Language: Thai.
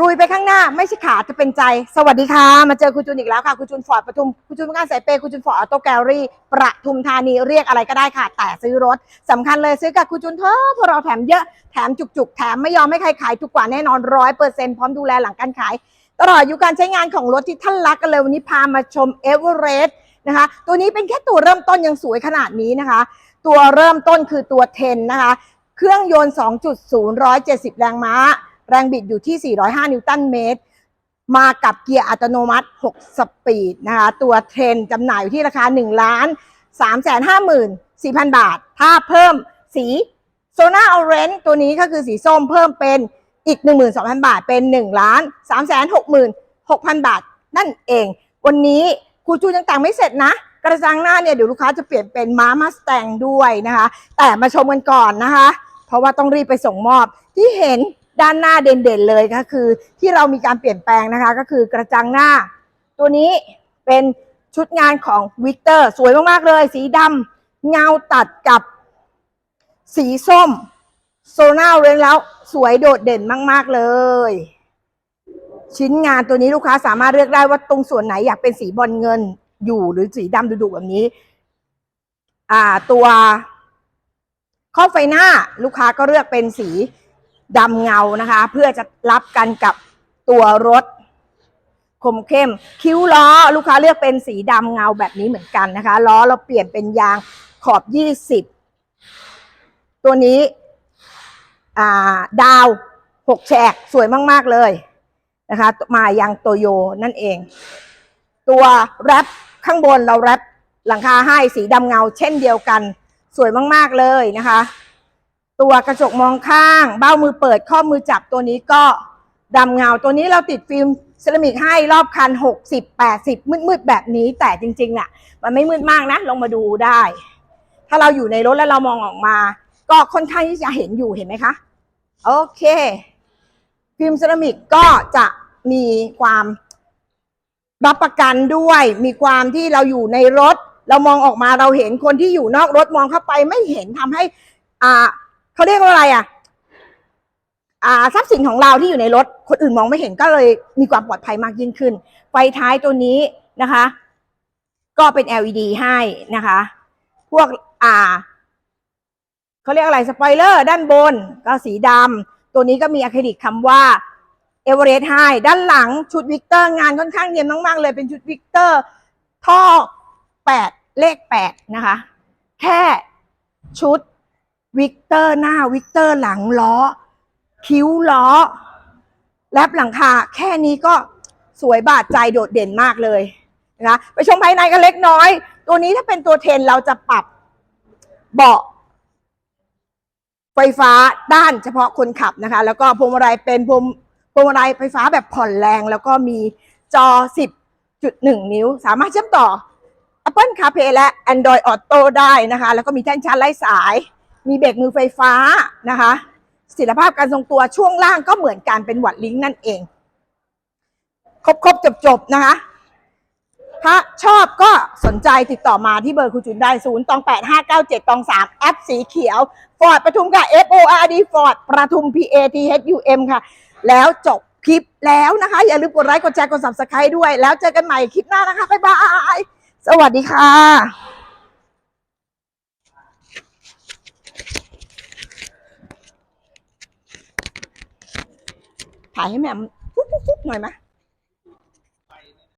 รุยไปข้างหน้าไม่ใช่ขาจะเป็นใจ สวัสดีค่ะ มาเจอคุณจูนอีกแล้วค่ะ คุณจูนฟอร์ดปทุม คุณจูนป็นงานสายเปย์คุณจูนฟอร์ดออโต้แกลลี่ประทุมธานีเรียกอะไรก็ได้ค่ะ แต่ซื้อรถสำคัญเลยซื้อกับคุณจูนเถอะเพราะเราแถมเยอะแถมจุกๆ แถมไม่ยอมให้ใครขายถูกกว่าแน่นอนร้อยเปอร์เซ็นต์พร้อมดูแลหลังการขาย ตลอดอายุการใช้งานของรถที่ท่านรักกันเลยวันนี้พามาชมเอเวอเรสต์นะคะตัวนี้เป็นแค่ตัวเริ่มต้นยังสวยขนาดนี้นะคะ ตัวเริ่มต้นคือตัว 10 นะคะ เครื่องยนต์ 2.0 170 แรงม้า แรงบิดอยู่ที่ 405 นิวตันเมตร มากับเกียร์อัตโนมัติ 6 สปีดนะคะ ตัวเทรนจำหน่ายอยู่ที่ราคา 1 ล้าน 3 5 4 0 0 0 บาท ถ้าเพิ่มสีโซน่าออเรนตัวนี้ก็คือสีส้มเพิ่มเป็นอีก 12,000 บาท เป็น 1 ล้าน 3 6 6 0 0บาท นั่นเอง วันนี้ครูจูยังแต่งไม่เสร็จนะ กระจังหน้าเนี่ยเดี๋ยวลูกค้าจะเปลี่ยนเป็นม้ามาสแตงด้วยนะคะ แต่มาชมกันก่อนนะคะ เพราะว่าต้องรีบไปส่งมอบที่เห็น ด้านหน้าเด่นๆเลยก็คือ ที่เรามีการเปลี่ยนแปลงนะคะ ก็คือกระจังหน้า ตัวนี้เป็นชุดงานของวิกเตอร์สวยมากๆเลย สีดำเงาตัดกับสีส้ม โซน่าเรนแล้วสวยโดดเด่นมาก ๆ เลย ชิ้นงานตัวนี้ลูกค้าสามารถเลือกได้ว่าตรงส่วนไหนอยากเป็นสีบอลเงินอยู่หรือสีดำดุๆแบบนี้ อ่าตัวข้อไฟหน้าลูกค้าก็เลือกเป็นสี ดำเงานะคะ เพื่อจะรับกันกับตัวรถคมเข้ม คิ้วล้อลูกค้าเลือกเป็นสีดำเงาแบบนี้เหมือนกันนะคะ ล้อเราเปลี่ยนเป็นยางขอบ20ตัวนี้าดาว6แฉกสวยมาก ๆ เลยนะคะ มายังโตโยนั่นเอง ตัวแรปข้างบนเราแรปหลังคาให้สีดำเงาเช่นเดียวกัน สวยมาก ๆ เลยนะคะ ตัวกระจกมองข้าง เบ้ามือเปิดข้อมือจับตัวนี้ก็ดำเงาตัวนี้เราติดฟิล์มเซรามิกให้รอบคัน 60 80 มืดๆ แบบนี้ แต่จริงๆน่ะ มันไม่มืดมากนะ ลงมาดูได้ ถ้าเราอยู่ในรถแล้วเรามองออกมา ก็ค่อนข้างที่จะเห็นอยู่เห็นไหมคะ โอเค ฟิล์มเซรามิกก็จะมีความรับประกันด้วย มีความที่เราอยู่ในรถ เรามองออกมาเราเห็นคนที่อยู่นอกรถมองเข้าไปไม่เห็นทำให้อ่า เขาเรียกว่าอะไรอะ อ่าทรัพย์สินของเราที่อยู่ในรถ คนอื่นมองไม่เห็นก็เลยมีความปลอดภัยมากยิ่งขึ้น ไฟท้ายตัวนี้นะคะ ก็เป็น LED ให้นะคะ พวกอ่าเขาเรียกอะไรสปอยเลอร์ ด้านบนก็สีดำตัวนี้ก็มีอะคริลิกคำว่าเอเวอเรสต์ให้ด้านหลังชุดวิกเตอร์งานค่อนข้างเนียนมากๆเลยเป็นชุดวิกเตอร์ท่อ8เลข8นะคะ แค่ชุด วิกเตอร์หน้าวิกเตอร์หลังล้อ คิ้วล้อ แลบหลังคา แค่นี้ก็สวยบาดใจโดดเด่นมากเลยนะคะไปชมภายในกันเล็กน้อย ตัวนี้ถ้าเป็นตัวเทนเราจะปรับเบาะไฟฟ้าด้านเฉพาะคนขับนะคะ แล้วก็พวงมาลัยเป็นพวงพวงมาลัยไฟฟ้าแบบผ่อนแรง แล้วก็มีจอ 10.1 นิ้ว สามารถเชื่อมต่อ Apple CarPlay และ Android Auto ได้นะคะ แล้วก็มีแท่นชาร์จไร้สาย มีเบรกมือไฟฟ้านะคะศิลภาพการทรงตัวช่วงล่างก็เหมือนกันเป็นหวัดลิงนั่นเอง ครบครบจบจบๆนะคะถ้าชอบก็สนใจติดต่อมาที่เบอร์คุณจุนได้ 0 ตอง 8 5 9 7 ตอง 3 แอปสีเขียว ฟอร์ดประทุมค่ะ F O R D ฟอร์ดประทุม P A T H U M ค่ะ แล้วจบคลิปแล้วนะคะ อย่าลืมกดไลค์ กดแชร์ กด subscribe ด้วย แล้วเจอกันใหม่คลิปหน้านะคะ บ๊ายบาย สวัสดีค่ะ ถ่ายให้แม่มฟุ๊บฟุ๊บฟุ๊บหน่อยไหม